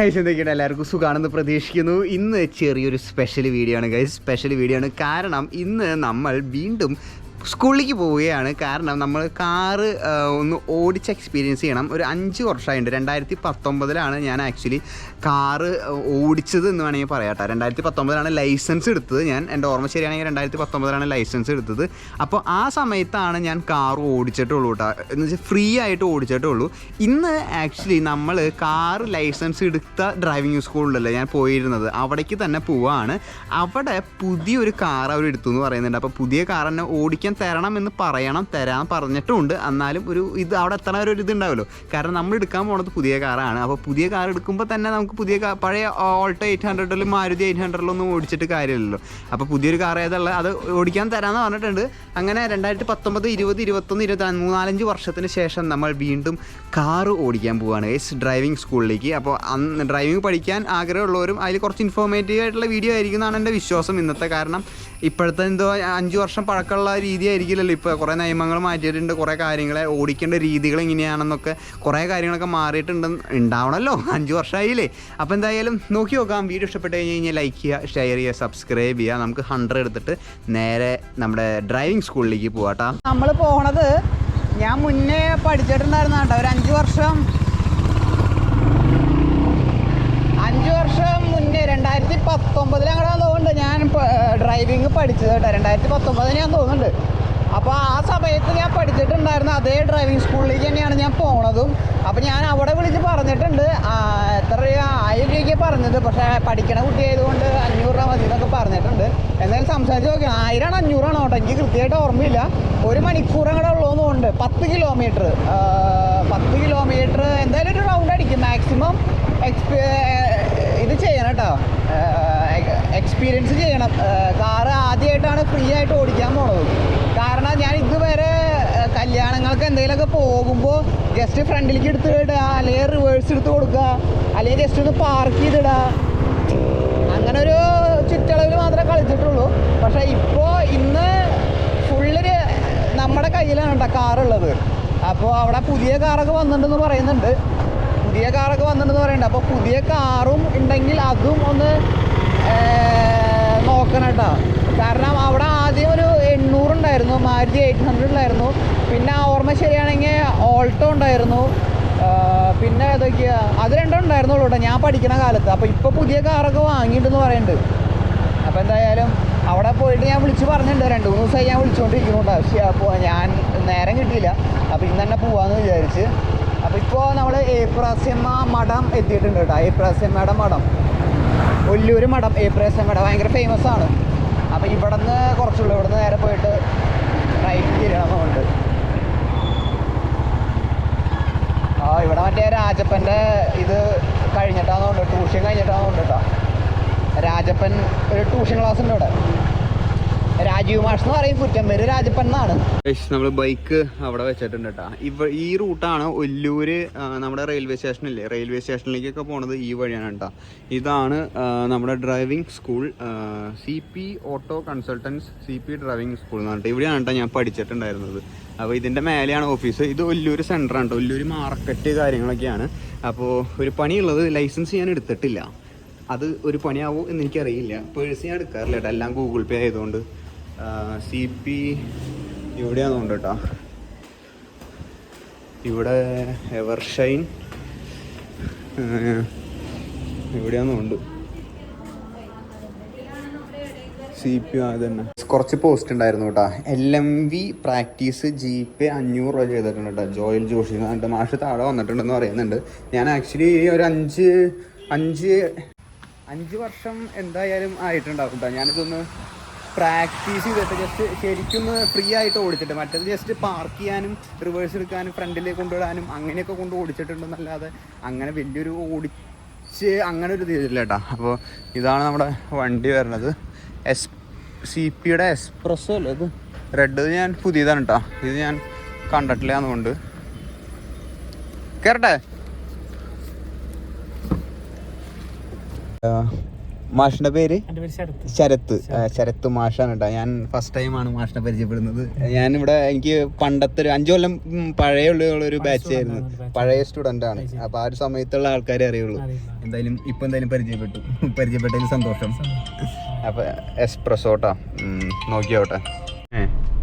എന്തൊക്കെയാണ് എല്ലാവർക്കും സുഖാണെന്ന് പ്രതീക്ഷിക്കുന്നു. ഇന്ന് ചെറിയൊരു സ്പെഷ്യൽ വീഡിയോ ആണ് ഗൈസ് സ്പെഷ്യൽ വീഡിയോ ആണ്. കാരണം ഇന്ന് നമ്മൾ വീണ്ടും സ്കൂളിലേക്ക് പോവുകയാണ്. കാരണം നമ്മൾ കാറ് ഒന്ന് ഓടിച്ച് എക്സ്പീരിയൻസ് ചെയ്യണം. ഒരു അഞ്ച് വർഷമായിട്ടുണ്ട് രണ്ടായിരത്തി പത്തൊമ്പതിലാണ് ഞാൻ ആക്ച്വലി കാറ് ഓടിച്ചത് എന്ന് വേണമെങ്കിൽ പറയാട്ടെ രണ്ടായിരത്തി പത്തൊമ്പതിലാണ് ലൈസൻസ് എടുത്തത് ഞാൻ. എന്റെ ഓർമ്മ ശരിയാണെങ്കിൽ രണ്ടായിരത്തി പത്തൊമ്പതിലാണ് ലൈസൻസ് എടുത്തത്. അപ്പോൾ ആ സമയത്താണ് ഞാൻ കാർ ഓടിച്ചിട്ടുള്ളൂ കേട്ടോ. എന്ന് വെച്ചാൽ ഫ്രീ ആയിട്ട് ഓടിച്ചിട്ടുള്ളൂ. ഇന്ന് ആക്ച്വലി നമ്മൾ കാർ ലൈസൻസ് എടുത്ത ഡ്രൈവിംഗ് സ്കൂളിലല്ലേ ഞാൻ പോയിരുന്നത്. അവിടേക്ക് തന്നെ പോവാണ്. അവിടെ പുതിയൊരു കാർ അവർ എടുത്തു എന്ന് പറയുന്നുണ്ട്. അപ്പോൾ പുതിയ കാർ തന്നെ ഓടിക്കാൻ തരണം എന്ന് പറയണം തരാൻ പറഞ്ഞിട്ടുമുണ്ട് എന്നാലും ഒരു ഇത് അവിടെ എത്തണ ഒരു ഇത് കാരണം നമ്മൾ എടുക്കാൻ പോണത് പുതിയ കാറാണ് അപ്പോൾ പുതിയ കാർ എടുക്കുമ്പോൾ തന്നെ നമുക്ക് പുതിയ പഴയ ഓൾട്ടോ എയ്റ്റ് ഹൺഡ്രഡിലും മാരുതി എയ്റ്റ് ഹൺഡ്രഡിലൊന്നും ഓടിച്ചിട്ട് കാര്യമില്ലല്ലോ. അപ്പോൾ പുതിയൊരു കാർ ഏതുള്ള അത് ഓടിക്കാൻ തരാമെന്ന് പറഞ്ഞിട്ടുണ്ട്. അങ്ങനെ രണ്ടായിരത്തി പത്തൊമ്പത് ഇരുപത് ഇരുപത്തൊന്ന് ഇരുപത്തി മൂന്നാലഞ്ച് വർഷത്തിന് ശേഷം നമ്മൾ വീണ്ടും കാർ ഓടിക്കാൻ പോവുകയാണ് എസ് ഡ്രൈവിംഗ് സ്കൂളിലേക്ക് അപ്പോൾ അന്ന് ഡ്രൈവിംഗ് പഠിക്കാൻ ആഗ്രഹമുള്ളവരും അതിൽ കുറച്ച് ഇൻഫോർമേറ്റീവ് ആയിട്ടുള്ള വീഡിയോ ആയിരിക്കും എന്നാണ് എന്റെ വിശ്വാസം ഇന്നത്തെ കാരണം. ഇപ്പോഴത്തെ എന്തോ അഞ്ച് വർഷം പഴക്കമുള്ള രീതി ആയിരിക്കില്ലല്ലോ ഇപ്പോൾ കുറേ നിയമങ്ങൾ മാറ്റിയിട്ടുണ്ട് കുറേ കാര്യങ്ങളെ ഓടിക്കേണ്ട രീതികൾ എങ്ങനെയാണെന്നൊക്കെ കുറേ കാര്യങ്ങളൊക്കെ മാറിയിട്ടുണ്ട് ഉണ്ടാവണമല്ലോ അഞ്ച് വർഷമായില്ലേ. അപ്പോൾ എന്തായാലും നോക്കി നോക്കാം. വീഡിയോ ഇഷ്ടപ്പെട്ട് കഴിഞ്ഞ് കഴിഞ്ഞാൽ ലൈക്ക് ചെയ്യുക ഷെയർ ചെയ്യുക സബ്സ്ക്രൈബ് ചെയ്യുക. നമുക്ക് ഹൺഡ്രഡ് എടുത്തിട്ട് നേരെ നമ്മുടെ ഡ്രൈവിംഗ് സ്കൂളിലേക്ക് പോകാം നമ്മൾ പോണത് ഞാൻ മുന്നേ പഠിച്ചിട്ടുണ്ടായിരുന്ന കേട്ടോ ഒരു അഞ്ച് വർഷം അഞ്ച് വർഷം മുന്നേ രണ്ടായിരത്തി പത്തൊമ്പതിൽ അങ്ങനെ തോന്നുന്നുണ്ട് ഞാൻ ഡ്രൈവിംഗ് പഠിച്ചത് കേട്ടോ. രണ്ടായിരത്തി പത്തൊമ്പത് ഞാൻ തോന്നുന്നുണ്ട്. അപ്പോൾ ആ സമയത്ത് ഞാൻ പഠിച്ചിട്ടുണ്ടായിരുന്ന അതേ ഡ്രൈവിംഗ് സ്കൂളിലേക്ക് തന്നെയാണ് ഞാൻ പോണതും. അപ്പോൾ ഞാൻ അവിടെ വിളിച്ച് പറഞ്ഞിട്ടുണ്ട്. എത്ര രൂപ? ആയിരം രൂപയ്ക്ക് പറഞ്ഞത്. പക്ഷേ പഠിക്കണ കുട്ടിയായതുകൊണ്ട് അഞ്ഞൂറ് രൂപ മതി എന്നൊക്കെ പറഞ്ഞിട്ടുണ്ട്. എന്തായാലും സംസാരിച്ച് നോക്കിയാൽ ആയിരമാണ് അഞ്ഞൂറാണ് കേട്ടോ. എനിക്ക് കൃത്യമായിട്ട് ഓർമ്മയില്ല. ഒരു മണിക്കൂർ അങ്ങോട്ട് ഉള്ളതെന്നുണ്ട് പത്ത് കിലോമീറ്റർ പത്ത് കിലോമീറ്റർ എന്തായാലും ഒരു റൗണ്ട് അടിക്കും. മാക്സിമം എക്സ്പീ ഇത് ചെയ്യണം കേട്ടോ. എക്സ്പീരിയൻസ് ചെയ്യണം. കാറ് ആദ്യമായിട്ടാണ് ഫ്രീ ആയിട്ട് ഓടിക്കാൻ പോണത്. കാരണം ഞാൻ ഇതുവരെ കല്യാണങ്ങൾക്ക് എന്തെങ്കിലുമൊക്കെ പോകുമ്പോൾ ജസ്റ്റ് ഫ്രണ്ടിലേക്ക് എടുത്ത് ഇടുക അല്ലെങ്കിൽ റിവേഴ്സ് എടുത്ത് കൊടുക്കുക അല്ലെങ്കിൽ ജസ്റ്റ് ഒന്ന് പാർക്ക് ചെയ്തിടുക അങ്ങനെ ഒരു ചുറ്റളവിൽ മാത്രമേ കളിച്ചിട്ടുള്ളൂ. പക്ഷേ ഇപ്പോൾ ഇന്ന് ഫുള്ളൊരു നമ്മുടെ കയ്യിലാണ് കേട്ടോ കാറുള്ളത് അപ്പോൾ അവിടെ പുതിയ കാറൊക്കെ വന്നിട്ടുണ്ടെന്ന് പറയുന്നുണ്ട്. പുതിയ കാറൊക്കെ വന്നിട്ടുണ്ടെന്ന് പറയുന്നുണ്ട്. അപ്പോൾ പുതിയ കാറും ഉണ്ടെങ്കിൽ അതും ഒന്ന് നോക്കണം കേട്ടോ. കാരണം അവിടെ ആദ്യം ഒരു എണ്ണൂറുണ്ടായിരുന്നു മാരുതി എയ്റ്റ് ഹൺഡ്രഡ് ഉണ്ടായിരുന്നു. പിന്നെ ആ ഓർമ്മ ശരിയാണെങ്കിൽ ഓൾട്ടോ ഉണ്ടായിരുന്നു. പിന്നെ ഏതൊക്കെയാ? അത് രണ്ടും ഉണ്ടായിരുന്നുള്ളൂ കേട്ടോ ഞാൻ പഠിക്കണ കാലത്ത്. അപ്പോൾ ഇപ്പോൾ പുതിയ കാറൊക്കെ വാങ്ങിയിട്ടുണ്ടെന്ന് പറയുന്നുണ്ട്. അപ്പോൾ എന്തായാലും അവിടെ പോയിട്ട് ഞാൻ വിളിച്ച് പറഞ്ഞിട്ടുണ്ട് രണ്ട് മൂന്ന് ദിവസമായി ഞാൻ വിളിച്ചുകൊണ്ടിരിക്കുന്നുണ്ട് പക്ഷേ അപ്പോൾ ഞാൻ നേരം കിട്ടിയില്ല. അപ്പോൾ ഇന്ന് തന്നെ പോവാന്ന് വിചാരിച്ച്. അപ്പോൾ ഇപ്പോൾ നമ്മൾ ഏപ്രാസ്യമ്മ മഠം എത്തിയിട്ടുണ്ട് കേട്ടോ. ഏപ്രാസ്യമ്മയുടെ മഠം. ഒല്ലൂർ മഠം കട ഭയങ്കര ഫേമസ് ആണ്. അപ്പോൾ ഇവിടെ നിന്ന് കുറച്ചുള്ളൂ. ഇവിടെ നേരെ പോയിട്ട് റൈറ്റ് തിരിയണമെന്നുണ്ട് ആ ഇവിടെ മറ്റേ രാജപ്പന്റെ ഇത് കഴിഞ്ഞിട്ടാണെന്നുണ്ട് ട്യൂഷൻ കഴിഞ്ഞിട്ടാണെന്നുണ്ട് കേട്ടോ. രാജപ്പൻ ഒരു ട്യൂഷൻ ക്ലാസ് ഉണ്ട് ഇവിടെ. രാജീവ് എന്ന് പറയും കുറ്റമ്പേര് രാജപ്പൻ നമ്മൾ ബൈക്ക് അവിടെ വെച്ചിട്ടുണ്ട് കേട്ടോ ഇവ ഈ റൂട്ടാണ് ഒല്ലൂര് നമ്മുടെ റെയിൽവേ സ്റ്റേഷനില്ലേ? റെയിൽവേ സ്റ്റേഷനിലേക്കൊക്കെ പോണത് ഈ വഴിയാണ് കേട്ടോ ഇതാണ് നമ്മുടെ driving school C P auto consultants C P driving school എന്ന് പറഞ്ഞിട്ട് ഇവിടെയാണ് കേട്ടോ ഞാൻ പഠിച്ചിട്ടുണ്ടായിരുന്നത്. അപ്പോൾ ഇതിന്റെ മേലെയാണ് ഓഫീസ്. ഇത് ഒല്ലൂര് സെന്ററാണ് കേട്ടോ ഒല്ലൂര് മാർക്കറ്റ് കാര്യങ്ങളൊക്കെയാണ്. അപ്പോൾ ഒരു പണിയുള്ളത് ലൈസൻസ് ഞാൻ എടുത്തിട്ടില്ല. അത് ഒരു പണിയാവോ എന്ന് എനിക്കറിയില്ല. പേഴ്സ് ഞാൻ എടുക്കാറില്ല എല്ലാം ഗൂഗിൾ പേ ആയതുകൊണ്ട്. സി പി ഇവിടെയാണ് ഉണ്ട് കേട്ടോ ഇവിടെ എവർഷൈൻ ഇവിടെയാണ് ഉണ്ട് സി പി അത് തന്നെ കുറച്ച് പോസ്റ്റ് ഉണ്ടായിരുന്നു കേട്ടോ. L M V practice G പേ അഞ്ഞൂറ് രൂപ ചെയ്തിട്ടുണ്ട് കേട്ടോ. ജോയൽ ജോഷി എന്ന് പറഞ്ഞിട്ട് മാഷ് താഴെ വന്നിട്ടുണ്ടെന്ന് പറയുന്നുണ്ട്. ഞാൻ ആക്ച്വലി ഒരു അഞ്ച് അഞ്ച് അഞ്ച് വർഷം എന്തായാലും ആയിട്ടുണ്ടാവും കേട്ടോ. ഞാനിതൊന്ന് പ്രാക്ടീസ് ചെയ്തിട്ട് ജസ്റ്റ് ശരിക്കും ഫ്രീ ആയിട്ട് ഓടിച്ചിട്ട് മറ്റേത് ജസ്റ്റ് പാർക്ക് ചെയ്യാനും റിവേഴ്സ് എടുക്കാനും ഫ്രണ്ടിലേക്ക് കൊണ്ടുവിടാനും അങ്ങനെയൊക്കെ കൊണ്ട് ഓടിച്ചിട്ടുണ്ടെന്നല്ലാതെ അങ്ങനെ വലിയൊരു ഓടിച്ച് അങ്ങനെ ഒരു ഇതില്ല കേട്ടോ അപ്പോൾ ഇതാണ് നമ്മുടെ വണ്ടി വരുന്നത് എസ് സി പിയുടെ എക്സ്പ്രസ്സോ അല്ലേ ഇത്? റെഡ് ഞാൻ പുതിയതാണ് കേട്ടോ ഇത് ഞാൻ കണ്ടിട്ടില്ല എന്നുകൊണ്ട് കയറട്ടെ മാഷിന്റെ പേര്? ശരത്ത്. ശരത്ത്. മാഷാണ് കേട്ടോ. ഞാൻ ഫസ്റ്റ് ടൈമാണ് മാഷിനെ പരിചയപ്പെടുന്നത്. ഞാൻ ഇവിടെ എനിക്ക് പണ്ടത്തെ ഒരു അഞ്ചു കൊല്ലം പഴയ ഉള്ള ഒരു ബാച്ച് ആയിരുന്നു. പഴയ സ്റ്റുഡന്റ് ആണ്. അപ്പൊ ആ ഒരു സമയത്തുള്ള ആൾക്കാരെ അറിയുള്ളൂ. എന്തായാലും ഇപ്പൊ എന്തായാലും പരിചയപ്പെട്ടു. പരിചയപ്പെട്ടതിൽ സന്തോഷം. അപ്പൊ എക്സ്പ്രസോട്ടാ നോക്കിയോട്ടെ.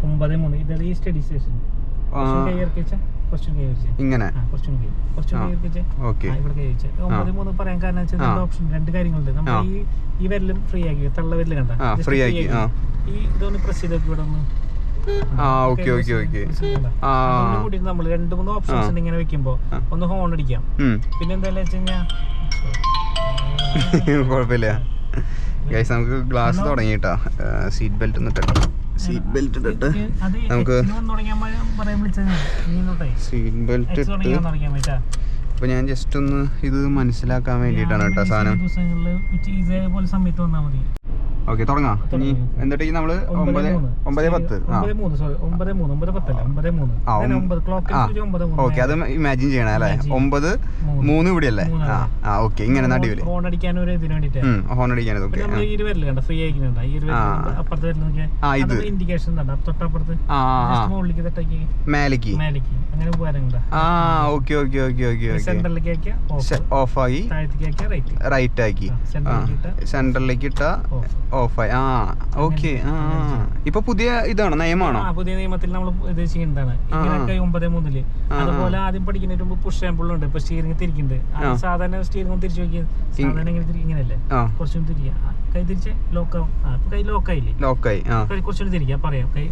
ഒമ്പത് മൂന്ന്. ഇത് ഈ സ്റ്റഡി സ്റ്റേഷൻ ഇങ്ങനെ. ഓക്കെ പറയാൻ കാരണം വെച്ചാൽ. ഓപ്ഷൻ രണ്ട് കാര്യങ്ങളുണ്ട്. നമ്മൾ ഈ ഈ വിരലും ഫ്രീ ആക്കി. തള്ള വിരൽ കണ്ട? ഫ്രീ ആക്കി, ഈ ഇതൊന്ന് പ്രസ് ചെയ്ത് ഇവിടെ ഒന്ന്. ആ ഓക്കെ ഓക്കെ ഓക്കെ ആ. കൂടി നമ്മൾ രണ്ട് മൂന്ന് ഓപ്ഷൻസ് ഉണ്ട് ഇങ്ങനെ വെക്കുമ്പോ ഒന്ന് ഹോൺ അടിക്കാം. പിന്നെ എന്തായാലും വെച്ച് കഴിഞ്ഞാൽ കുഴപ്പമില്ല. ഗൈസ് നമുക്ക് ഗ്ലാസ് തുടങ്ങിട്ടാ സീറ്റ് ബെൽറ്റ് ഒന്ന് ഇട്ടോ സീറ്റ് ബെൽറ്റ് ഇട്ടിട്ട് നമുക്ക് സീറ്റ് ബെൽറ്റ് ഇട്ട് അപ്പൊ ഞാൻ ജസ്റ്റ് ഒന്ന് ഇത് മനസ്സിലാക്കാൻ വേണ്ടിട്ടാണ് കേട്ടോ സാധനം. ഇതേപോലെ സമയത്ത് വന്നാൽ മതി. ഓക്കെ തുടങ്ങാം. ഇനി എന്നിട്ട് നമ്മൾ ഒമ്പത് ഒമ്പത് പത്ത്. ഓക്കെ അത് ഇമാജിൻ ചെയ്യണ അല്ലേ. ഒമ്പത് മൂന്ന്. ഇവിടെ അല്ലേ ആ ഓക്കെ ഇങ്ങനെ നടിവിൽ. ഹോൺ അടിക്കാൻ ഓക്കെ ഈ ഈ ആ. ഇത്. ഇൻഡിക്കേഷൻ മേലേക്ക്. ആ okay okay okay okay off ആയി. റൈറ്റ് ആക്കി. ആ, സെന്ററിലേക്ക് ഇട്ട സെൻട്രലിലേക്ക് ഇട്ട ഓഫ് ഓഫായി. ആ ഓക്കെ ആ. ഇപ്പൊ പുതിയ ഇതാണ് നിയമമാണോ? പുതിയ നിയമത്തിൽ നമ്മൾ ഇത് ചെയ്യേണ്ടതാണ് ഇങ്ങനെയൊക്കെ ഒമ്പത് ആ, അതുപോലെ ആദ്യം പഠിക്കുന്നതിന് മുമ്പ് പുഷ് സാമ്പിൾ ഉണ്ട്. ഇപ്പൊ സ്റ്റിയറിംഗ് തിരിക്കുന്നുണ്ട്. സാധാരണ സ്റ്റിയറിംഗ് തിരിച്ചു നോക്കി സാധാരണ ഇങ്ങനെ ഇങ്ങനെയല്ലേ? കുറച്ചും തിരിക്കുക കൈ തിരിച്ച് ലോക്കാവും ആ ഇപ്പൊ കൈ ലോക്കായില്ലേ ലോക്കായി കുറച്ചുകൂടി പറയാം. കൈ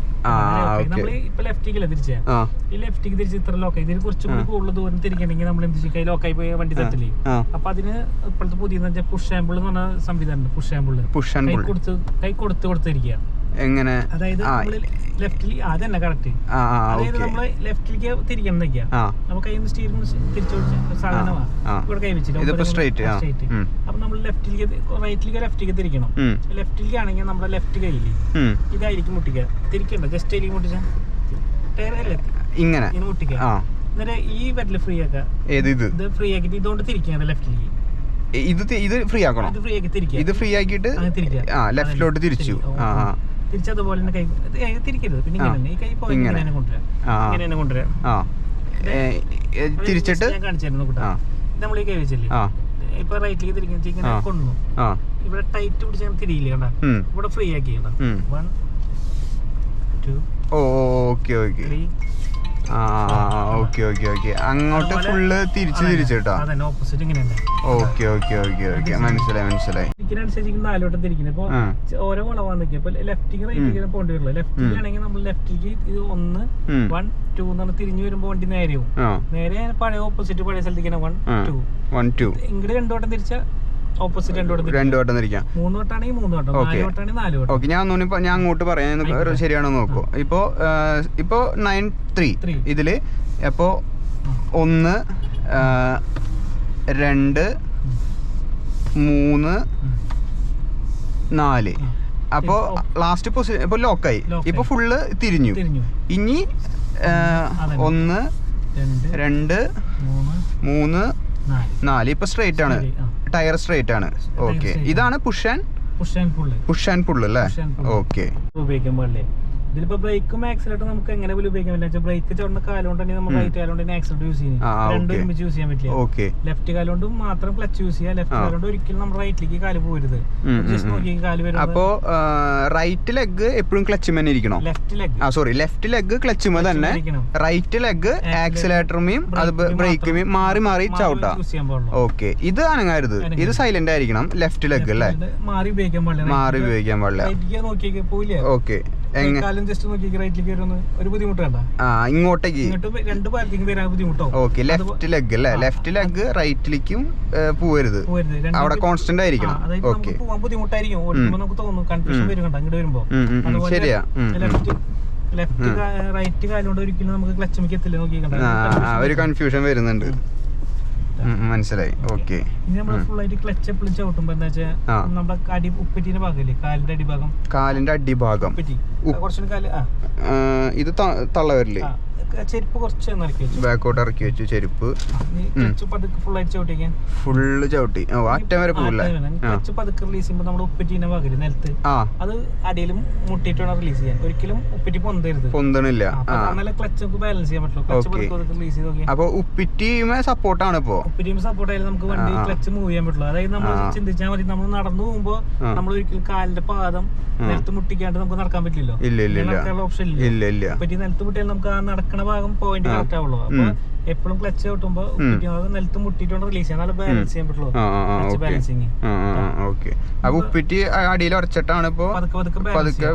നമ്മൾ ഇപ്പൊ ലെഫ്റ്റിക്കല്ലേ തിരിച്ചേ? ആ. ഈ ലെഫ്റ്റിക്ക് തിരിച്ച് ഇത്ര ലോക്കായി ഇതിന് കുറച്ചും കൂടി കൂടുതൽ ദൂരം തിരിക്കണമെങ്കിൽ നമ്മൾ എന്ത് ചെയ്യും? കൈ ലോക്കായി പോയി വണ്ടി തട്ടില്ലേ? ആ. അപ്പൊ അതിന് ഇപ്പോഴത്തെ പുതിയ പുഷ് എന്ന് പറഞ്ഞ സംവിധാനം പുഷ് കൈ കൊടുത്ത് കൈ കൊടുത്ത് കൊടുത്തിരിക്കുക എങ്ങനെ? അതായത് ലെഫ്റ്റിൽ അതന്നെ കറക്റ്റ് അതായത് നമ്മൾ ലെഫ്റ്റിലേക്ക് തിരിക്കണം തിരിച്ചു. ഇവിടെ കൈ വെച്ചിട്ട്. സ്ട്രൈറ്റ്. അപ്പൊ നമ്മൾ ലെഫ്റ്റിലേക്ക് റൈറ്റിലേക്ക് ലെഫ്റ്റിലേക്ക് തിരിക്കണം. ലെഫ്റ്റിലേക്ക് ആണെങ്കിൽ നമ്മുടെ ലെഫ്റ്റ് കൈയിൽ ഇതായിരിക്കും മുട്ടിക്കുക. തിരിക്കണ്ട. ജസ്റ്റ് അതിലേക്ക് ഇങ്ങനെ. മുട്ടിക്കുക. എന്നിട്ട് ഈ ഫ്രീ ഇത്? ഫ്രീ ആക്കിയിട്ട് ഇതുകൊണ്ട് തിരിക്കുക ലെഫ്റ്റിലേക്ക്. ഇത് ഇത് ഫ്രീ ആക്കണോ? ഇത് ഫ്രീ ആക്കി തിരിക്കുക. ഇത് ഫ്രീ ആക്കിയിട്ട് ആ ലെഫ്റ്റിലോട്ട് തിരിച്ചു. ആ തിരിച്ചതുപോലെ തന്നെ കൈ തിരിക്കരുത്. പിന്നെ ഇങ്ങനെ തന്നെ. ഈ കൈ പോയി ഇങ്ങനെ. തന്നെ കൊണ്ടുവരാം. ഇങ്ങനെ തന്നെ കൊണ്ടുവരാം. തിരിച്ചിട്ട്? ഞാൻ കാണിച്ചായിരുന്നു കൂട്ടാ. നമ്മൾ ഈ കൈ വെച്ചില്ലേ? ഇപ്പൊ റൈറ്റിലേക്ക് തിരിക്കുന്ന ഇങ്ങനെ കൊണ്ടു ഇവിടെ ടൈറ്റ് പിടിച്ച് ഞാൻ തിരിയില്ല കണ്ട ഇവിടെ ഫ്രീ ആക്കി കണ്ട. One two okay okay. Three ആ ഓക്കെ ഓക്കെ ഓക്കെ. അങ്ങോട്ട് ഫുള്ള് തിരിച്ചു തിരിച്ചു കേട്ടോ ഓക്കെ ഓക്കെ ഓക്കെ ഓക്കെ. മനസ്സിലായി മനസ്സിലായി. ഓരോ ലെഫ്റ്റിക്ക് പോകേണ്ടി ആണെങ്കിൽ നമ്മൾ ഇത് ഒന്ന്. വൺ ടു എന്നാണ് തിരിഞ്ഞു വരുമ്പോ വണ്ടി നേരെയാവും. ആ. നേരെ പഴയ ഓപ്പോസിറ്റ് പഴയ സ്ഥലത്തേക്ക് വൺ. ടു വൺ ടു ഇങ്ങോട്ട് രണ്ടു വട്ടം തിരിച്ച ഓപ്പോസിറ്റ് രണ്ടു വട്ടം തിരിക്കാം. മൂന്ന് വട്ടമാണെങ്കിൽ മൂന്ന് വട്ടം ഓക്കെ ഞാൻ ഞാൻ അങ്ങോട്ട് പറയാം. ശരിയാണോ നോക്കൂ. ഇപ്പോ ഇപ്പോ നയൻ ത്രീ. ഇതിൽ അപ്പോ ഒന്ന് രണ്ട് മൂന്ന് നാല്. അപ്പോ ലാസ്റ്റ് പൊസിഷൻ ഇപ്പൊ ലോക്കായി ഇപ്പൊ. ഫുള്ള് തിരിഞ്ഞു. ഇനി ഒന്ന് രണ്ട് മൂന്ന് നാല്. ഇപ്പൊ സ്ട്രേറ്റ് ആണ്. ടയർ സ്ട്രേറ്റ് ആണ്. ഓക്കെ ഇതാണ് push and push and pull. അല്ലേ. ഓക്കെ ഉപയോഗിക്കാൻ പാടില്ലേ? ഇതിലിപ്പോ ബ്രേക്കും ആക്സിലേറ്ററും നമുക്ക് എങ്ങനെ പോലും ഉപയോഗിക്കാൻ പറ്റില്ല. ബ്രേക്ക് ചുവന്ന കാലുകൊണ്ട് നമ്മൾ. റൈറ്റ് കാലുകൊണ്ട് ആക്സിലേറ്റർ യൂസ് ചെയ്യുന്നത് രണ്ടും ഒരുമിച്ച് യൂസ് ചെയ്യാൻ പറ്റില്ല. ഓക്കെ ലെഫ്റ്റ് കാലുകൊണ്ട് മാത്രം ക്ലച്ച് യൂസ് ചെയ്യുക ലെഫ്റ്റ്. കാലുകൊണ്ട് ഒരിക്കലും നമ്മൾ റൈറ്റിലേക്ക് കാൽ പോരുത് ജസ്റ്റ്. നോക്കി കാൽ വരും അപ്പോ റൈറ്റ് ലെഗ് എപ്പോഴും ക്ലച്ച് ക്ലച്ചുമേനെ ഇരിക്കണോ? ലെഫ്റ്റ് ലെഗ് ആ സോറി ലെഫ്റ്റ് ലെഗ് ക്ലച്ചുമേ തന്നെ റൈറ്റ് ലെഗ് ആക്സിലേറ്ററും അത് ബ്രേക്കുമേയും മാറി മാറി ചവിട്ടാം. ഓക്കെ ഇത് അനങ്ങാരുത്. ഇത് സൈലന്റ് ആയിരിക്കണം ലെഫ്റ്റ് ലെഗ് അല്ലേ? മാറി ഉപയോഗിക്കാൻ പാടില്ല. മാറി ഉപയോഗിക്കാൻ പാടില്ല. ഓക്കെ ഇങ്ങോട്ടേക്ക്. ഓക്കെ ലെഫ്റ്റ് ലെഗ് അല്ലേ? ലെഫ്റ്റ് ലെഗ് റൈറ്റിലേക്കും പോവരുത്. അവിടെ കോൺസ്റ്റന്റ് ആയിരിക്കണം. ഓക്കെ. ശരിയാ. ലെഫ്റ്റ് റൈറ്റ് കാലുകൊണ്ട് ഒരിക്കലും നമുക്ക് ക്ലച്ച് എത്തില്ല നോക്കി ഒരു കൺഫ്യൂഷൻ വരുന്നുണ്ട്. മനസ്സിലായി. ഓക്കെ. കാലിന്റെ അടിഭാഗം. ഇത് തള്ളവരില്ലേ ചെരുപ്പ് കുറച്ച് ബാക്കോട്ട് ഇറക്കി വെച്ചു ചെരുപ്പ്. ഫുള്ള് ചവിട്ടി. അറ്റം വരെ പോവില്ല. ആ. പതുക്കെ റിലീസ് ചെയ്യുമ്പോൾ നമ്മുടെ ഉപ്പിറ്റി പകരും നിലത്ത്. അത് അടിയിലും മുട്ടിയിട്ട് വേണം റിലീസ് ചെയ്യാൻ. ഒരിക്കലും ഉപ്പിറ്റി പൊന്തരുത്. പൊന്തണില്ല. നല്ല ക്ലച്ച് നമുക്ക് ബാലൻസ് ചെയ്യാൻ പറ്റുള്ളൂ. ക്ലച്ച്. പതുക്കെ റിലീസ് ചെയ്ത് അപ്പൊ ഉപ്പിറ്റിമേ സപ്പോർട്ടാണ് ഇപ്പോ. ഉപ്പറ്റിയും സപ്പോർട്ട് ആയാലും നമുക്ക് വണ്ടി. ക്ലച്ച് മൂവ് ചെയ്യാൻ പറ്റുള്ളൂ. അതായത് നമ്മൾ. ചിന്തിച്ചാൽ മതി നമ്മൾ നടന്നു പോകുമ്പോൾ നമ്മൾ ഒരിക്കലും കാലിന്റെ പാദം. നിലത്ത് മുട്ടിക്കാണ്ട് നമുക്ക് നടക്കാൻ പറ്റില്ലല്ലോ. ഇല്ല ഇല്ല ഇല്ല. ഇല്ല. ഇല്ല ഉപ്പറ്റി നിലത്ത് മുട്ടിയാൽ നമുക്ക് ആ നടക്കണ ഭാഗം പോയിന്റ്. കറക്റ്റ് ആവുള്ളൂ. അപ്പൊ എപ്പോഴും ക്ലച്ച് കിട്ടുമ്പോ നിലത്ത് മുട്ടിട്ടോണ്ട് റിലീസ് ചെയ്യാൻ നല്ല ബാലൻസ് ചെയ്യാൻ പറ്റുള്ളൂ. ക്ലച്ച് ബാലൻസിങ് ഓക്കെ അപ്പൊ ഉപ്പിറ്റി അടിയിൽ ഉറച്ചിട്ടാണ് ഇപ്പോ പതുക്കെ പതുക്കെ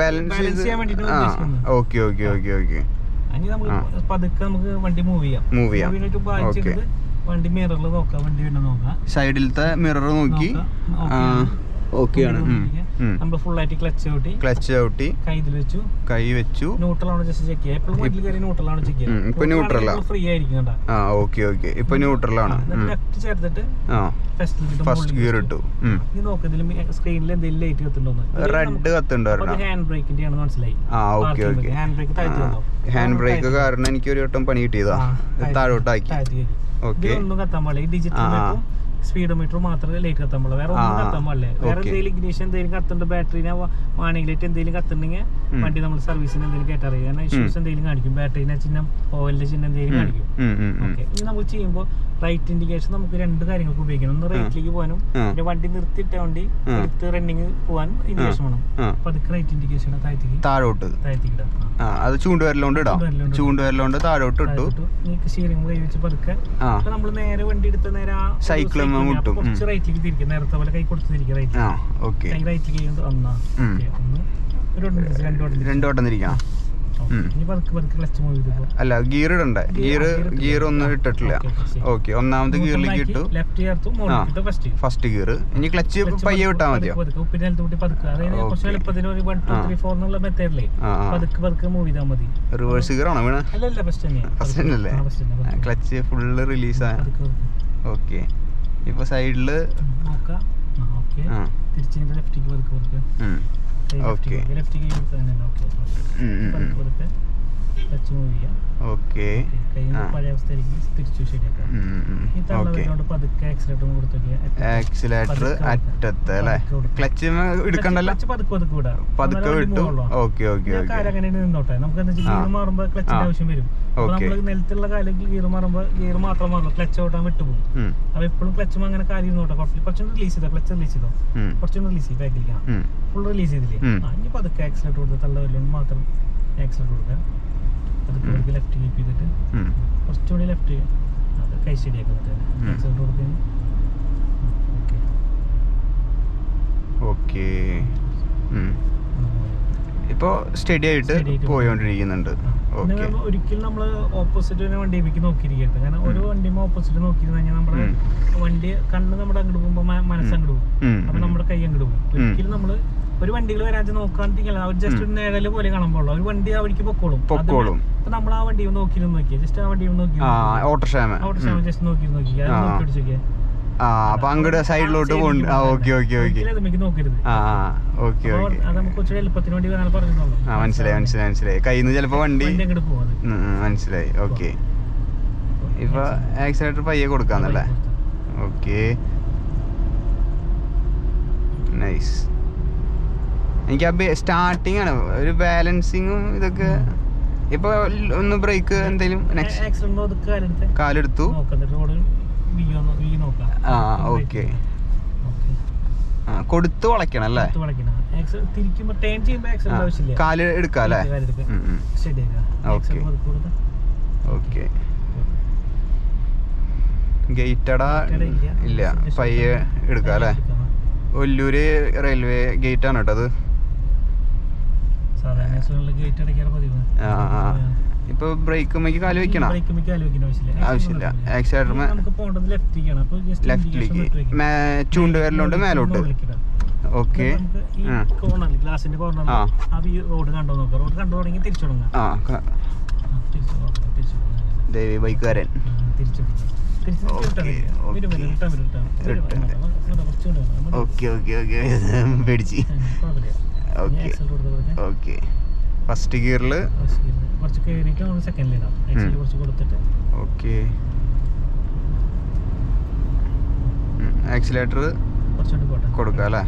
ബാലൻസ് ചെയ്യാൻ വേണ്ടി ആ ഉദ്ദേശിക്കുന്നത്. ഓക്കെ ഓക്കെ ഓക്കെ ഓക്കെ ഇനി നമുക്ക് പതുക്കെ നമുക്ക് വണ്ടി മൂവ് ചെയ്യാം. മൂവ് ചെയ്യാം. വണ്ടി മിററിൽ നോക്കാം. വണ്ടി വീണ്ടും നോക്കാം. സൈഡിലത്തെ മിറർ നോക്കി. നോക്കാം. ആണ്. ഓക്കെയാണ് നമ്മൾ ഫുൾ ആയിട്ട് ക്ലച്ച് ചവിട്ടി. ക്ലച്ച് ചവിട്ടി. കൈ ഇതിൽ വെച്ചു. കൈ വെച്ചു. ന്യൂട്രലാണ് ജസ്റ്റ് ചെക്ക് ചെയ്യുക. എപ്പോഴും വീട്ടിൽ കയറി ന്യൂട്രലാണ് ചെക്ക് ഉം, ഇപ്പൊ ന്യൂട്രലാ. ഫ്രീ ആയിരിക്കും ആ ഓക്കെ ഓക്കെ ഇപ്പൊ ന്യൂട്രലാണ് ലെഫ്റ്റ് ചേർത്തിട്ട് ആ. ഫസ്റ്റ് ഗിയർ ഇട്ടു. നീ ഇത് നോക്ക് ഇതിൽ സ്ക്രീനിൽ എന്തെങ്കിലും ലൈറ്റ് കത്തുണ്ടോന്ന് റെഡ് കത്തുണ്ടോ ഹാൻഡ് ബ്രേക്കിന്റെ ആണ് മനസ്സിലായി. ആ ഓക്കെ ഓക്കെ ഹാൻഡ് ബ്രേക്ക് താഴ്ത്തി വന്നോ ഹാൻഡ് ബ്രേക്ക് കാരണം എനിക്ക് ഒരു വട്ടം പണി കിട്ടിയതാ. താഴോട്ടാക്കി. ഓക്കെ ഒന്നും കത്താൻ പാടില്ല. ഡിജിറ്റൽ സ്പീഡ് മീറ്റർ മാത്രമേ ലൈറ്റ് കത്താൻ വേറെ ഒന്നും. കത്താൻ പാടില്ല വേറെ എന്തെങ്കിലും ഇഗ്നീഷൻ എന്തെങ്കിലും കത്തുന്നുണ്ട് ബാറ്ററിനെ ലൈറ്റ് എന്തെങ്കിലും കത്തുന്നുണ്ടെങ്കിൽ വണ്ടി നമ്മൾ സർവീസിന് എന്തെങ്കിലും കേട്ടറിയുക കാരണം ഇഷ്യൂസ് എന്തെങ്കിലും കാണിക്കും. ബാറ്ററിന്റെ ചിഹ്നം ഓയിലിന്റെ ചിഹ്നം എന്തെങ്കിലും കാണിക്കും. ഓക്കെ ഇനി നമ്മൾ ചെയ്യുമ്പോൾ റൈറ്റ് ഇൻഡിക്കേഷൻ നമുക്ക് രണ്ട് കാര്യങ്ങൾക്ക് ഉപയോഗിക്കണം. ഒന്ന് റൈറ്റിലേക്ക് പോകാനും. പിന്നെ വണ്ടി നിർത്തിയിട്ട വണ്ടി. എടുത്ത് റണ്ണിങ് പോകാൻ ഇൻഡിക്കേഷൻ വേണം. അപ്പൊ അത് റൈറ്റ് ഇൻഡിക്കേഷൻ താഴത്തേക്ക്. താഴോട്ട്. താഴത്തേക്ക് അത് ചൂണ്ടുവരലോണ്ട് ഇടാം? ചൂണ്ടുവിരലോണ്ട് താഴോട്ട് ഇട്ടു. സ്റ്റീറിംഗ് കൈ വെച്ച് പതുക്കെ. നമ്മൾ നേരെ വണ്ടി എടുത്ത് നേരെ സൈക്കിൾ മുട്ടും. കുറച്ച് റൈറ്റിലേക്ക് തിരിക്കും. നേരത്തെ പോലെ കൈ കൊടുത്ത് തിരിക്കും റൈറ്റ് റൈറ്റിലേക്ക് ഒന്ന്. ഒന്നാ. രണ്ടോട്ടം വട്ടം തിരിച്ച് തിരിച്ച്. അല്ല ഗിയർ ഇടണ്ടേ? ഗിയർ ഗിയർ ഒന്നും ഇട്ടിട്ടില്ല. ഓക്കെ ഒന്നാമത് ഗിയറിലേക്ക് ഇട്ടു. ഫസ്റ്റ് ഗിയർ ഇനി ക്ലച്ച് പയ്യെ വിട്ടാ മതിയോ? റിവേഴ്സ് ഗിയർ ആണോ വീണ? ഫസ്റ്റ് തന്നെ. അല്ലേ? ക്ലച്ച് ഫുള്ള് റിലീസ് ആ. ഓക്കെ ഇപ്പൊ സൈഡിൽ തിരിച്ചിങ്ങനെ ലെഫ്റ്റിക്ക് പതുക്കെ പതുക്കെ. ഉം. Okay. ടച്ച് മൂവ് ചെയ്യാം ഓക്കെ. പഴയ അവസ്ഥയിലേക്ക് തിരിച്ചു ശരിയാക്കാം. പതുക്കെ ആക്സിലേറ്റർ കൊടുത്തു ആക്സിലേറ്റർ അറ്റത്ത് അല്ലേ? ക്ലച്ച് എടുക്കണ്ടല്ലോ? പതുക്കെ പതുക്കെ വിടാം പതുക്കെ വിട്ടു. ഓക്കെ ഓക്കെ അങ്ങനെ നിന്നോട്ടെ. നമുക്ക് എന്താ. ഗിയർ മാറുമ്പോൾ ക്ലച്ചിന്റെ ആവശ്യം വരും. നമ്മൾ നിലത്തുള്ള കാൽ ഗിയർ മാറുമ്പോ ഗിയർ മാത്രം മാറുള്ളൂ ക്ലച്ച് ഓട്ടാൻ വിട്ടുപോകും. അപ്പൊ എപ്പോഴും ക്ലച്ചും അങ്ങനെ കാര്യം കുറച്ച് കുറച്ചൊന്ന് റിലീസ് ചെയ്തോ? ക്ലച്ച് റിലീസ് ചെയ്തോ? കുറച്ചൊന്ന് റിലീസ് ചെയ്ത്? ബാക്കിലേക്ക് ഫുൾ റിലീസ് ചെയ്തില്ലേ? ഇനി പതുക്കെ ആക്സിലേറ്റർ കൊടുത്ത് തള്ള മാത്രം ലെഫ്റ്റ് കീപ്പ് ചെയ്തിട്ട്. കുറച്ചുകൂടി ലെഫ്റ്റ് അത് കൈ ശരിയാക്കി ഓക്കെ. ഇപ്പൊ സ്റ്റഡി ആയിട്ട് പോയോണ്ടിരിക്കുന്നുണ്ട്. ഒരിക്കലും നമ്മൾ ഓപ്പോസിറ്റ് തന്നെ എനിക്ക് നോക്കിയിരിക്കരുത്. കാരണം ഒരു വണ്ടി ഓപ്പോസിറ്റ് നോക്കിയിരുന്നു കഴിഞ്ഞാൽ നമ്മുടെ. വണ്ടി കണ്ണ് നമ്മുടെ അങ്ങോട്ട് പോകുമ്പോൾ മനസ്സങ്ങോട്ട് പോകും. അപ്പൊ. നമ്മുടെ കൈ അങ്ങോട്ട് പോകും. ഒരിക്കലും നമ്മൾ ഒരു വണ്ടികൾ വരാൻ നോക്കാണ്ടിരിക്കില്ല അവർ ജസ്റ്റ് ഒരു നിഴൽ പോലെ കാണുമ്പോൾ ഒരു വണ്ടി ആ വഴിക്ക് പൊക്കോളും. പൊക്കോളും. അപ്പൊ നമ്മൾ ആ വണ്ടി നോക്കിയിരുന്നു നോക്കി ജസ്റ്റ് ആ വണ്ടി നോക്കി ഓട്ടോഷാമ അവിടെ ജസ്റ്റ് നോക്കി നോക്കി പിടിച്ചോക്കിയാ. ആ അപ്പൊ അങ്ങോട്ട് സൈഡിലോട്ട് പോണ്ട്. ആ ഓക്കെ ഓക്കെ ഓക്കെ. ആ ഓക്കെ ഓക്കെ. ആ മനസ്സിലായി മനസ്സിലായി മനസ്സിലായി. കയ്യിൽ നിന്ന് ചിലപ്പോ വണ്ടി മനസ്സിലായി. ഓക്കെ. ഇപ്പൊ ആക്സിലേറ്റർ പയ്യെ കൊടുക്കാന്നല്ലേ? ഓക്കെ. നൈസ്. എനിക്ക് ആ സ്റ്റാർട്ടിങ് ആണ്. ഒരു ബാലൻസിങ്ങും ഇതൊക്കെ. ഇപ്പൊ ഒന്ന് ബ്രേക്ക് എന്തെങ്കിലും കാലെടുത്ത്. ആ ഓക്കെ ഓക്കെ കൊടുത്ത് വളയ്ക്കണം അല്ലേ? കാൽ എടുക്കാം അല്ലേ? കാലെടുക്കുക ഉം, ഉം. ശരിയാക്കാം Okay. ആക്സിൽ പതുക്കെ കൊടുത്ത് ഓക്കെ ഗേറ്റടാ ഇല്ല. പയ്യെ എടുക്കാം. അല്ലേ? ഒല്ലൂര് റെയിൽവേ ഗേറ്റ് ആണ് കേട്ടോ അത് സാധാരണ ആക്സിഡന്റിൽ ഗേറ്റ് അടയ്ക്കാറ് പതിവ് ആ, ആ, ആ. ഇപ്പൊ ബ്രേക്കുമ്മക്ക് കാൽ വെക്കണം? ആവശ്യമില്ല. ലെഫ്റ്റിലേക്ക് ചൂണ്ടുവരലുണ്ട് മേലോട്ട്. ഓക്കെ ഗ്ലാസിന്റെ റോഡ് കണ്ടോ നോക്കാം. റോഡ് കണ്ടു തുടങ്ങി തിരിച്ചു തുടങ്ങാം. ദേവി ബൈക്കുകാരൻ. ഓക്കെ ഓക്കെ ഓക്കെ പേടിച്ച്. ഓക്കെ കൊടുക്കാം. ഓക്കെ ഫസ്റ്റ് ഗിയറിൽ കുറച്ച് കയറിയിട്ട് നമ്മൾ സെക്കൻഡിലിടാം ആക്ച്വലി കുറച്ച് കൊടുത്തിട്ട്. ഓക്കെ ആക്സിലേറ്റർ കുറച്ചുകൂടി പോട്ടെ. കൊടുക്കുക അല്ലേ?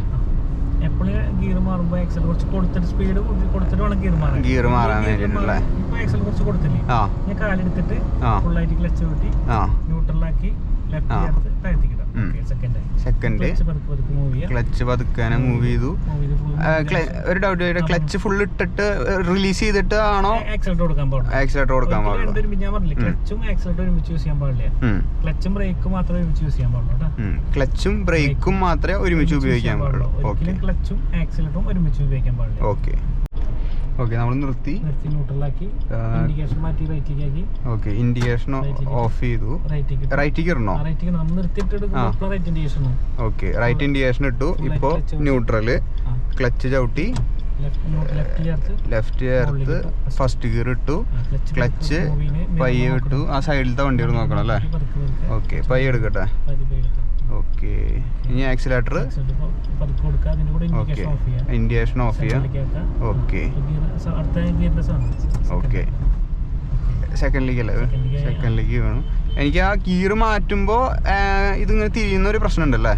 എപ്പോഴും ഗിയർ മാറുമ്പോൾ ആക്സൽ കുറച്ച് കൊടുത്തിട്ട് സ്പീഡ് കൊടുത്തിട്ട് വേണം ഗിയർ മാറാൻ. ഗിയർ മാറാൻ വേണ്ടിയിട്ടുള്ള? ആക്സൽ കുറച്ച് കൊടുത്തില്ലേ? ഞാൻ കാലെടുത്തിട്ട്. ഫുള്ളായിട്ട് ക്ലച്ച് കൂട്ടി ന്യൂട്രലാക്കി ലെഫ്റ്റ് താഴ്ത്തിക്കിടാം. സെക്കൻഡ് ക്ലച്ച് പതുക്കാനെ മൂവ് ചെയ്തു. ഒരു ഡൗട്ട് ക്ലച്ച് ഫുൾ ഇട്ടിട്ട് റിലീസ് ചെയ്തിട്ട് ആണോ? ആക്സിലേറ്റർ കൊടുക്കാൻ പാടില്ല. ക്ലച്ചും ബ്രേക്കും മാത്രമേ ഒരുമിച്ച് യൂസ് ചെയ്യാൻ പാടുള്ളൂ ക്ലച്ചും ബ്രേക്കും മാത്രമേ ഒരുമിച്ച് ഉപയോഗിക്കാൻ പാടുള്ളൂ. ക്ലച്ചും ആക്സിലേറ്ററും ഒരുമിച്ച് ഉപയോഗിക്കാൻ പാടില്ല. ഓക്കെ ഓക്കെ നമ്മൾ നിർത്തി. നിർത്തി ന്യൂട്രലാക്കി. ഇൻഡിക്കേഷൻ മാറ്റി റൈറ്റിലേക്ക് ആക്കി ഓക്കെ ഇൻഡിക്കേഷൻ ഓഫ് ചെയ്തു. റൈറ്റിലേക്ക് റൈറ്റിക്ക് ഇടണോ? റൈറ്റിലേക്ക് നമ്മൾ നിർത്തിയിട്ട് ആ. എടുക്കുമ്പോൾ right indication okay right indication ഇട്ടു. ഇപ്പോ ഇപ്പോൾ ന്യൂട്രൽ. ക്ലച്ച് ചവിട്ടി. ലെഫ്റ്റ് ചേർത്ത്. ലെഫ്റ്റ് ചേർത്ത് ഫസ്റ്റ് ഗിയർ ഇട്ടു. ക്ലച്ച് പയ്യെ ഇട്ടു. ആ സൈഡിലത്തെ വണ്ടികൾ നോക്കണം അല്ലേ? ഓക്കെ പയ്യെ എടുക്കട്ടെ. ഓക്കെ. ഇനി ആക്സിലേറ്റർ ഓക്കെ. ഇൻഡിക്കേഷൻ ഓഫ് ചെയ്യാം. സെക്കൻഡിലേക്ക്. ഓക്കെ. ഓക്കെ. അല്ലേ. സെക്കൻഡിലേക്ക് വേണം. എനിക്ക് ആ ഗിയർ മാറ്റുമ്പോൾ ഇതിങ്ങനെ തിരിയുന്ന ഒരു പ്രശ്നം ഉണ്ടല്ലേ?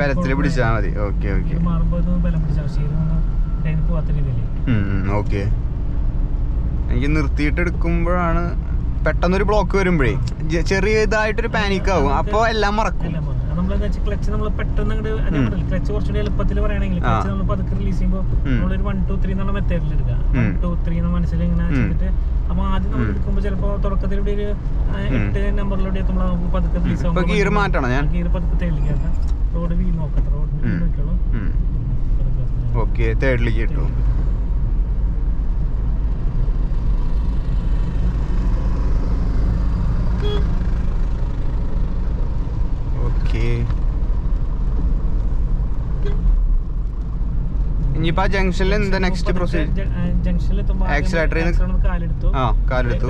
ബലത്തിൽ പിടിച്ചാൽ മതി. Okay okay. ഓക്കെ. എനിക്ക് നിർത്തിയിട്ട് എടുക്കുമ്പോഴാണ് പെട്ടെന്നൊരു ബ്ലോക്ക് വരുമ്പോഴേ ചെറിയ ഇതായിട്ടൊരു പാനിക് ആവും അപ്പോൾ എല്ലാം മറക്കും ക്ലച്ച് നമ്മൾ പെട്ടെന്ന് ക്ലച്ച് കുറച്ചുകൂടി എളുപ്പത്തിൽ പറയുകയാണെങ്കിൽ ക്ലച്ച് നമ്മൾ പതുക്കെ റിലീസ് ചെയ്യുമ്പോൾ. നമ്മളൊരു വൺ ടു ത്രീ എന്നുള്ള മെത്തേഡിൽ എടുക്കുക വൺ. ടു ത്രീ എന്ന മനസ്സിൽ ഇങ്ങനെ. ചെയ്തിട്ട് അപ്പൊ ആദ്യം നമ്മൾ. എടുക്കുമ്പോൾ ചിലപ്പോൾ തുടക്കത്തിൽ ഇവിടെ ഒരു. എട്ട് നമ്പറിലൂടെ നമ്മൾ നമുക്ക് പതുക്കെ റിലീസ് ആവും gear മാറ്റണം ഞാൻ? ഗിയർ പതുക്കെ തെളിയിക്കാം റോഡ് വീൽ നോക്കട്ടെ റോഡ്. നോക്കിയോളൂ. ഓക്കെ തേർഡിലേക്ക് ഇട്ടു ഓക്കെ ഇനിയിപ്പോ ആ ജംഗ്ഷനിൽ എന്താ നെക്സ്റ്റ് ന്ന് കാലെടുത്തു. ആ കാലെടുത്തു.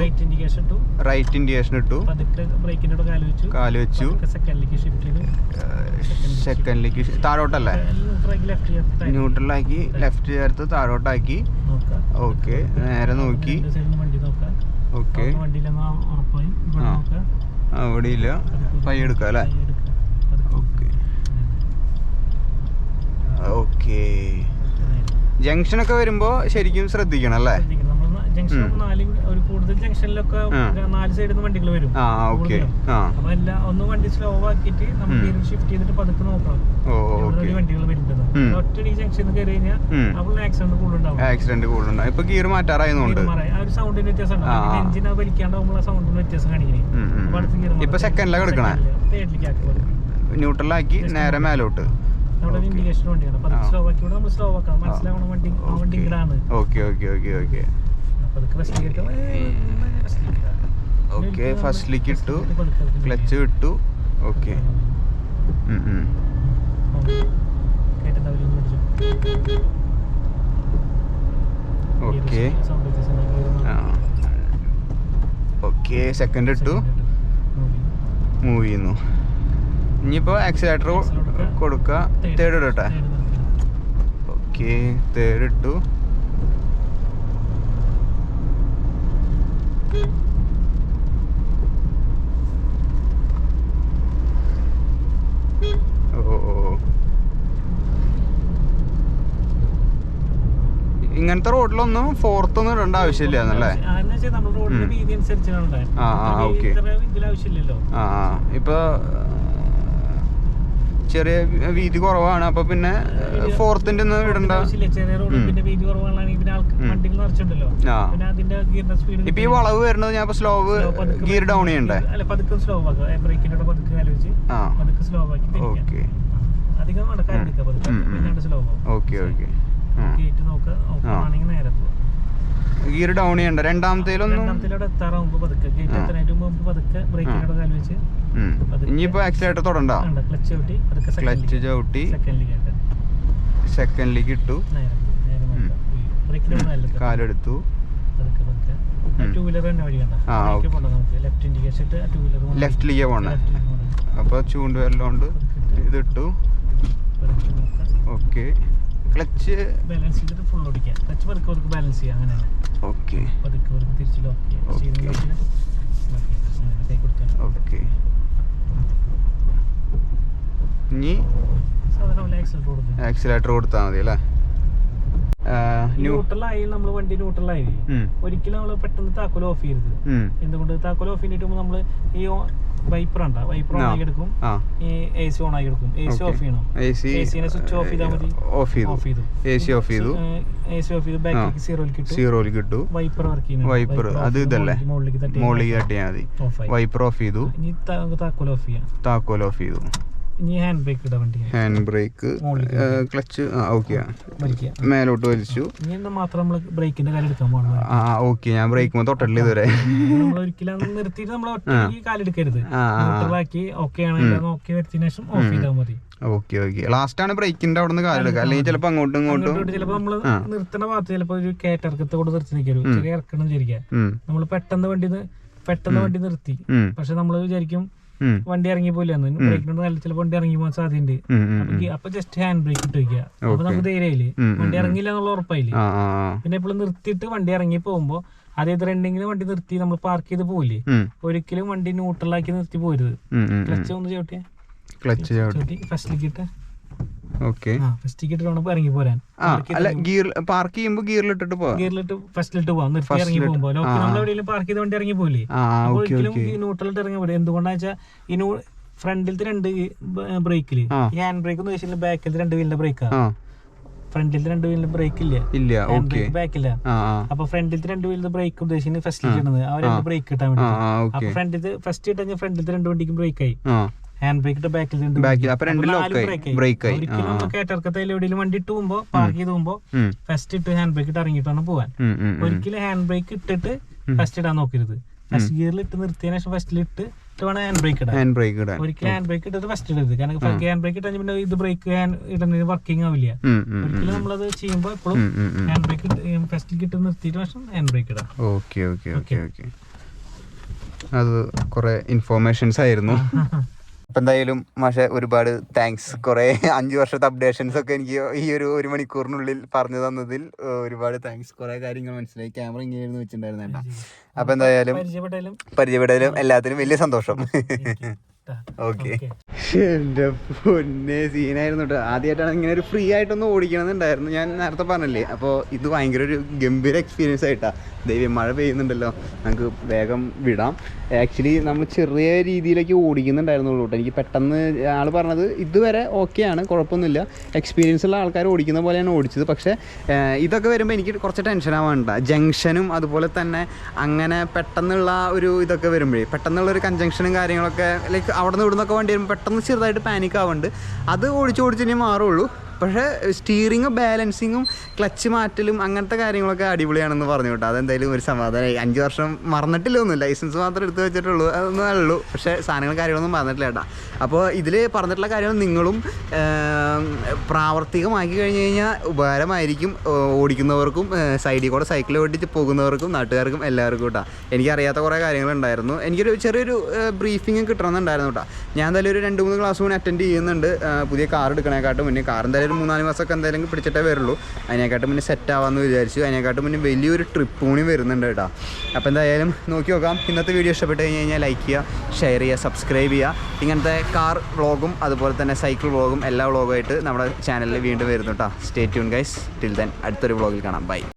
റൈറ്റ് ഇൻഡിക്കേഷൻ ഇട്ടു. കാൽ വെച്ചു. സെക്കൻഡിലേക്ക് താഴോട്ടല്ലേ? ന്യൂട്രലാക്കി ലെഫ്റ്റ് ചേർത്ത് താഴോട്ടാക്കി. ഓക്കെ നേരെ നോക്കി. ഓക്കെ. ഇവിടെ ആ. അവിടെ ഇല്ല പയ്യെ എടുക്കാം അല്ലേ. ഓക്കെ. ഓക്കെ. ജംഗ്ഷനൊക്കെ വരുമ്പോ ശരിക്കും ശ്രദ്ധിക്കണം അല്ലേ? ജംഗ്ഷൻ. നാല് ഒരു കൂടുതൽ ജംഗ്ഷനിലൊക്കെ നാല് സൈഡിൽ നിന്ന് വണ്ടികൾ വരും. അപ്പൊ എല്ലാം ഒന്ന് വണ്ടി സ്ലോ ആക്കിയിട്ട് ഷിഫ്റ്റ് ചെയ്തിട്ട് പതുക്കെ നോക്കണം. ഓ എവിടെ ഓക്കെ. വണ്ടികൾ വരുന്നത് ഉം. ഒറ്റടി ജംഗ്ഷനിൽ കയറി കഴിഞ്ഞാൽ അപ്പോൾ ആക്സിഡന്റ് കൂടുതലുണ്ടാവും ആക്സിഡന്റ് കൂടുതലുണ്ടാവും ഇപ്പൊ ഗിയർ മാറ്റാറായതുകൊണ്ട്. ആ ഒരു സൗണ്ടിന് വ്യത്യാസം വലിക്കാണ്ടാവുമ്പോൾ സൗണ്ടിന് വ്യത്യാസം കാണിക്കണേ. ഇപ്പൊ സെക്കൻഡിലാണ് ന്യൂട്രലാക്കി നേരെ മേലോട്ട്. Okay okay okay okay. Okay ഫസ്റ്റിലേക്ക് ഇട്ടു. ക്ലച്ച് വിട്ടു ഓക്കെ. ഓക്കെ ഓക്കെ സെക്കൻഡ് ഇട്ടു. മൂവ് ചെയ്യുന്നു. ഇനിയിപ്പോ ആക്സിലേറ്റർ കൊടുക്കുക. തേർഡ് ഇടട്ടെ. ഓക്കെ തേർഡ് ഇട്ടു. ഇങ്ങനത്തെ റോഡിലൊന്നും ഫോർത്ത് ഒന്നും ഇടേണ്ട ആവശ്യമില്ല എന്നല്ലേ ആ, ആ, ഓക്കെ. ആ. ഇപ്പൊ ചെറിയ വീതി കുറവാണ്. അപ്പൊ പിന്നെ ഫോർത്തിന്റെ ഒന്നും ഇടണ്ട. ഇപ്പൊ ഈ വളവ് വരുന്നത് ഞാൻ സ്ലോ ഗിയർ ഡൗൺ ചെയ്യണ്ടേ? Okay okay okay okay gear down ചെയ്യണ്ട. രണ്ടാമത്തേലൊന്നും. ഇനിയിപ്പോ ആക്സിലേറ്റർ തൊടണ്ട. ക്ലച്ച് ചവിട്ടി സെക്കൻഡിലേക്ക് ഇട്ടു. കാലെടുത്തു. ലെഫ്റ്റിലേക്ക് പോണേ അപ്പൊ ചൂണ്ടുവരലോണ്ട് ഇതിട്ടു. ഓക്കെ. ക്ലച്ച് ബാലൻസ് ചെയ്തിട്ട് ഫുൾ ഓടിക്കാം. ക്ലച്ച് പതുക്കെ പതുക്കെ ബാലൻസ് ചെയ്യാം. അങ്ങനെയാണ്. ഓക്കെ. പതുക്കെ വെറുതെ തിരിച്ച് ലോക്ക് ഓക്കെ. ഇനി ആക്സിലേറ്റർ കൊടുത്താൽ മതി അല്ലേ ന്യൂട്രലായി നമ്മൾ വണ്ടി ന്യൂട്രലായി ഒരിക്കലും നമ്മൾ പെട്ടെന്ന് താക്കോൽ ഓഫ് ചെയ്യരുത്. എന്തുകൊണ്ട്? താക്കോൽ ഓഫ് ചെയ്തിട്ട് നമ്മൾ ഈ വൈപ്പർ ഉണ്ട? വൈപ്പർ ഓൺ ആക്കി എടുക്കും. ഈ എ സി ഓൺ ആക്കി എടുക്കും. എ സി ഓഫ് ചെയ്യണം. എ സി AC ഓഫ് ചെയ്താൽ മതി. ഓഫ് ചെയ്തു. ഓഫ് ചെയ്തു. എ സി ഓഫ് ചെയ്തു. എ സി ഓഫ് ചെയ്തു. ബാക്കിലേക്ക് സീറോയിൽ കിട്ടും സീറോയിൽ കിട്ടു വൈപ്പർ വർക്ക് ചെയ്യുന്നു വൈപ്പർ അത് ഇതല്ലേ? മുകളിലേക്ക് തട്ടി മുകളിലേക്ക് തട്ടിയാൽ മതി. വൈപ്പർ ഓഫ് ചെയ്തു. ഇനി താക്കോൽ ഓഫ് ചെയ്യാം. താക്കോൽ ഓഫ് ചെയ്തു. ഹാൻഡ് ബ്രേക്ക് ഇടാൻ വണ്ടി ഹാൻഡ് ബ്രേക്ക് ക്ലച്ച് ആ ഓക്കെ മേലോട്ട് വലിച്ചു. മാത്രം നമ്മൾ ബ്രേക്കിന്റെ കാര്യം എടുക്കാൻ പോകണം ആ ഓക്കെ ഞാൻ ബ്രേക്ക് തൊട്ടല്ലേ ഇതുവരെ. നമ്മൾ ഒരിക്കലും അത് നിർത്തിയിട്ട് നമ്മൾ ഒറ്റയ്ക്ക് കാലെടുക്കരുത് ന്യൂട്രലാക്കി ഓക്കെ ആണെങ്കിൽ വരുത്തിയതിനു ശേഷം ഓഫ് ചെയ്താൽ മതി. ഓക്കെ ഓക്കെ ലാസ്റ്റ് ആണ് ബ്രേക്കിന്റെ അവിടെ നിന്ന് കാലെടുക്കുക അല്ലെങ്കിൽ ചിലപ്പോൾ അങ്ങോട്ടും ഇങ്ങോട്ടും അങ്ങോട്ട് ചിലപ്പോ നമ്മൾ ആ. നിർത്തണ ഭാഗത്ത് ചിലപ്പോ ഒരു കൂടെ നിർത്തി നിൽക്കും ചെറിയ ഇറക്കണം വിചാരിക്കാം ഉം, നമ്മൾ പെട്ടെന്ന് വണ്ടി പെട്ടെന്ന് വണ്ടി നിർത്തി. പക്ഷെ നമ്മൾ വിചാരിക്കും വണ്ടി ഇറങ്ങി പോലെ ബ്രേക്കിനോട് നല്ല ചിലപ്പോൾ വണ്ടി ഇറങ്ങി പോകാൻ സാധ്യതയുണ്ട്. അപ്പൊ ജസ്റ്റ് ഹാൻഡ് ബ്രേക്ക് ഇട്ട് വെക്കുക. അപ്പൊ നമുക്ക് ധൈര്യമായില്ലേ വണ്ടി ഇറങ്ങില്ല എന്നുള്ള ഉറപ്പായില്ലേ? പിന്നെ എപ്പോഴും നിർത്തിയിട്ട് വണ്ടി ഇറങ്ങി പോകുമ്പോ അതേ റണ്ണിങ്ങിന് വണ്ടി നിർത്തി നമ്മൾ പാർക്ക് ചെയ്ത് പോയില്ലേ ഉം, ഒരിക്കലും വണ്ടി ന്യൂട്രലാക്കി നിർത്തി പോരുത്. ക്ലച്ച് ഒന്ന് ചോട്ടിയാ ക്ലച്ച് ചോട്ടി ചവിട്ടി ഫസ്റ്റിലേക്ക് ഇട്ട്. ഓക്കെ. ഫസ്റ്റ് ഇട്ട് വേണം ഇറങ്ങി പോരാൻ. ആ അല്ല ഗിയർ പാർക്ക് ചെയ്യുമ്പോൾ ഗിയറിൽ ഇട്ടിട്ട് പോവാ? ഗിയറിലിട്ട് ഫസ്റ്റിലിട്ട് പോവാം നിർത്തി ഇറങ്ങി പോകുമ്പോ. ലോക്ക് നമ്മൾ എവിടെയെങ്കിലും പാർക്ക് ചെയ്ത വണ്ടി ഇറങ്ങി പോലെ ഒരിക്കലും ഈ ന്യൂട്രലിട്ട് ഇറങ്ങി പോലെ എന്തുകൊണ്ടാന്ന് വെച്ചാൽ ഈ ഫ്രണ്ടിലത്തെ രണ്ട് ബ്രേക്കിൽ. ഈ ഹാൻഡ് ബ്രേക്ക് എന്ന് വെച്ചാൽ ബാക്കിലത്തെ രണ്ട് വീലിന്റെ ബ്രേക്കാ ആ. ഫ്രണ്ടിലത്തെ രണ്ട് വീലിന്റെ ബ്രേക്ക് ഇല്ല? ഇല്ല ഓക്കെ. ബാക്കില്ല അപ്പൊ ഫ്രണ്ടിലത്തെ രണ്ട് വീലിന്റെ ബ്രേക്ക് ഉദ്ദേശിക്കുന്നത് ഫസ്റ്റ് ഇടുന്നത് ആ. രണ്ട് ബ്രേക്ക് കിട്ടാൻ വേണ്ടി അപ്പൊ ഫ്രണ്ടിലത്തെ ഫസ്റ്റ് ഇട്ടാൽ ഫ്രണ്ടിലത്തെ രണ്ട് വണ്ടിക്കും ബ്രേക്ക് ആയി. ഹാൻഡ് ബ്രേക്ക് ബാക്കിൽ ബാക്കിൽ അപ്പൊ രണ്ട് ലോക്കായി ബ്രേക്ക് ആയി. ഒരിക്കലും നമ്മൾ കയറ്റിറക്കത്തിൽ എവിടെയെങ്കിലും വണ്ടി ഇട്ട് പോകുമ്പോ പാർക്ക് ചെയ്ത് പോകുമ്പോ ഫസ്റ്റ് ഇട്ട് ഹാൻഡ് ബ്രേക്ക് ഇട്ട് ഇറങ്ങിയിട്ടാണ് പോവാൻ. ഒരിക്കലും ഹാൻഡ് ബ്രേക്ക് ഇട്ടിട്ട് ഫസ്റ്റ് ഇടാൻ നോക്കരുത്. ഫസ്റ്റ് ഗിയറിൽ ഇട്ട് നിർത്തിയതിനു ശേഷം ഫസ്റ്റിൽ ഇട്ട് ഇട്ട് വേണം ഹാൻഡ് ബ്രേക്ക് ഇടാൻ. ഹാൻഡ് ബ്രേക്ക് ഇടാൻ. ഒരിക്കലും ഹാൻഡ് ബ്രേക്ക് ഇട്ടിട്ട് ഫസ്റ്റ് ഇടരുത്. കാരണം ഹാൻഡ് ബ്രേക്ക് ഇട്ടാൽ പിന്നെ ഇത് ബ്രേക്ക് ഇടുന്നതിന് വർക്കിംഗ് ആവില്ല. ഒരിക്കലും നമ്മളത് ചെയ്യുമ്പോൾ എപ്പോഴും. ഹാൻഡ് ബ്രേക്ക് ഫസ്റ്റിൽ ഇട്ട് നിർത്തിയിട്ട് ശേഷം ഹാൻഡ് ബ്രേക്ക് ഇടാം. ഓക്കെ ഓക്കെ ഓക്കെ ഓക്കെ അത് കുറെ ഇൻഫോർമേഷൻസ് ആയിരുന്നു. അപ്പം എന്തായാലും മാഷെ ഒരുപാട് താങ്ക്സ് കുറേ അഞ്ച് വർഷത്തെ അപ്ഡേഷൻസ് ഒക്കെ എനിക്ക് ഈ ഒരു ഒരു മണിക്കൂറിനുള്ളിൽ പറഞ്ഞു തന്നതിൽ ഒരുപാട് താങ്ക്സ് കുറേ കാര്യങ്ങൾ മനസ്സിലായി. ക്യാമറ ഇങ്ങനെയായിരുന്നു വെച്ചിട്ടുണ്ടായിരുന്നു അപ്പൊ അപ്പം എന്തായാലും പരിചയപ്പെട്ടാലും പരിചയപ്പെടാനും എല്ലാത്തിനും വലിയ സന്തോഷം. ട്ടാ. ഓക്കെ എന്റെ എന്റെ പൊന്നെ സീനായിരുന്നു കേട്ടോ. ആദ്യമായിട്ടാണ് ഇങ്ങനെ ഒരു ഫ്രീ ആയിട്ടൊന്ന് ഓടിക്കണമെന്നുണ്ടായിരുന്നു ഞാൻ നേരത്തെ പറഞ്ഞല്ലേ അപ്പോൾ ഇത് ഭയങ്കര ഒരു ഗംഭീര എക്സ്പീരിയൻസ് ആയിട്ടാ. ദൈവം മഴ പെയ്യുന്നുണ്ടല്ലോ. നമുക്ക് വേഗം വിടാം. ആക്ച്വലി നമ്മൾ ചെറിയ രീതിയിലേക്ക് ഓടിക്കുന്നുണ്ടായിരുന്നുള്ളൂ കേട്ടോ. എനിക്ക് പെട്ടെന്ന് ആൾ പറഞ്ഞത് ഇതുവരെ ഓക്കെയാണ് കുഴപ്പമൊന്നുമില്ല. എക്സ്പീരിയൻസ് ഉള്ള ആൾക്കാർ ഓടിക്കുന്ന പോലെയാണ് ഓടിച്ചത്. പക്ഷേ ഇതൊക്കെ വരുമ്പോൾ എനിക്ക് കുറച്ച് ടെൻഷൻ ആവാനുണ്ട് ജംഗ്ഷനും അതുപോലെ തന്നെ അങ്ങനെ പെട്ടെന്നുള്ള ഒരു ഇതൊക്കെ വരുമ്പോഴേ പെട്ടെന്നുള്ള ഒരു കഞ്ചങ്ഷനും കാര്യങ്ങളൊക്കെ ലൈക്ക് അവിടെ നിന്ന് ഇവിടുന്നൊക്കെ വണ്ടി വരുമ്പോൾ പെട്ടെന്ന് ചെറുതായിട്ട് പാനിക് ആവുന്നുണ്ട് അത് ഓടിച്ച് ഓടിച്ച് ഇനി മാറുള്ളൂ. പക്ഷേ സ്റ്റീറിങ്ങും ബാലൻസിങ്ങും ക്ലച്ച് മാറ്റലും അങ്ങനത്തെ കാര്യങ്ങളൊക്കെ അടിപൊളിയാണെന്ന് പറഞ്ഞു കേട്ടോ. അതെന്തായാലും ഒരു സമാധാനമായി അഞ്ച് വർഷം മറന്നിട്ടില്ല ഒന്നും ലൈസൻസ് മാത്രം എടുത്തു വെച്ചിട്ടുള്ളൂ. അതൊന്നും ഉള്ളൂ പക്ഷേ സാധനങ്ങൾ കാര്യങ്ങളൊന്നും മറന്നിട്ടില്ല കേട്ടോ. അപ്പോൾ ഇതിൽ പറഞ്ഞിട്ടുള്ള കാര്യങ്ങൾ നിങ്ങളും പ്രാവർത്തികമാക്കി കഴിഞ്ഞ് കഴിഞ്ഞാൽ ഉപകാരമായിരിക്കും ഓടിക്കുന്നവർക്കും സൈഡിൽ കൂടെ സൈക്കിൾ ഓടിച്ച് പോകുന്നവർക്കും നാട്ടുകാർക്കും എല്ലാവർക്കും കേട്ടോ. എനിക്കറിയാത്ത കുറേ കാര്യങ്ങളുണ്ടായിരുന്നു. എനിക്കൊരു ചെറിയൊരു ബ്രീഫിങ് കിട്ടണമെന്നുണ്ടായിരുന്നു കേട്ടോ. ഞാൻ എന്തായാലും ഒരു രണ്ട് മൂന്ന് ക്ലാസ് കൂടി അറ്റൻഡ് ചെയ്യുന്നുണ്ട്. പുതിയ കാർ എടുക്കണേക്കാട്ടും മുന്നേ. കാർ എന്തായാലും ഒരു മൂന്നാൽ മാസമൊക്കെ എന്തായാലും പിടിച്ചിട്ടേ വരുള്ളൂ. അതിനെക്കാട്ടും മുന്നേ സെറ്റ് ആവാമെന്ന് വിചാരിച്ചു. അതിനെക്കാട്ടും മുന്നേ വലിയൊരു ട്രിപ്പ് കൂടി വരുന്നുണ്ട് കേട്ടോ. അപ്പോൾ എന്തായാലും നോക്കി നോക്കാം. ഇന്നത്തെ വീഡിയോ ഇഷ്ടപ്പെട്ട് കഴിഞ്ഞ് കഴിഞ്ഞാൽ ലൈക്ക് ചെയ്യുക ഷെയർ ചെയ്യുക സബ്സ്ക്രൈബ് ചെയ്യുക. ഇങ്ങനത്തെ കാർ വ്ളോഗും അതുപോലെ തന്നെ സൈക്കിൾ വ്ളോഗും എല്ലാ വ്ളോഗുമായിട്ട് നമ്മുടെ ചാനലിൽ വീണ്ടും വരുന്നു കേട്ടോ. Stay tune guys till then അടുത്തൊരു വ്ളോഗിൽ കാണാം. ബൈ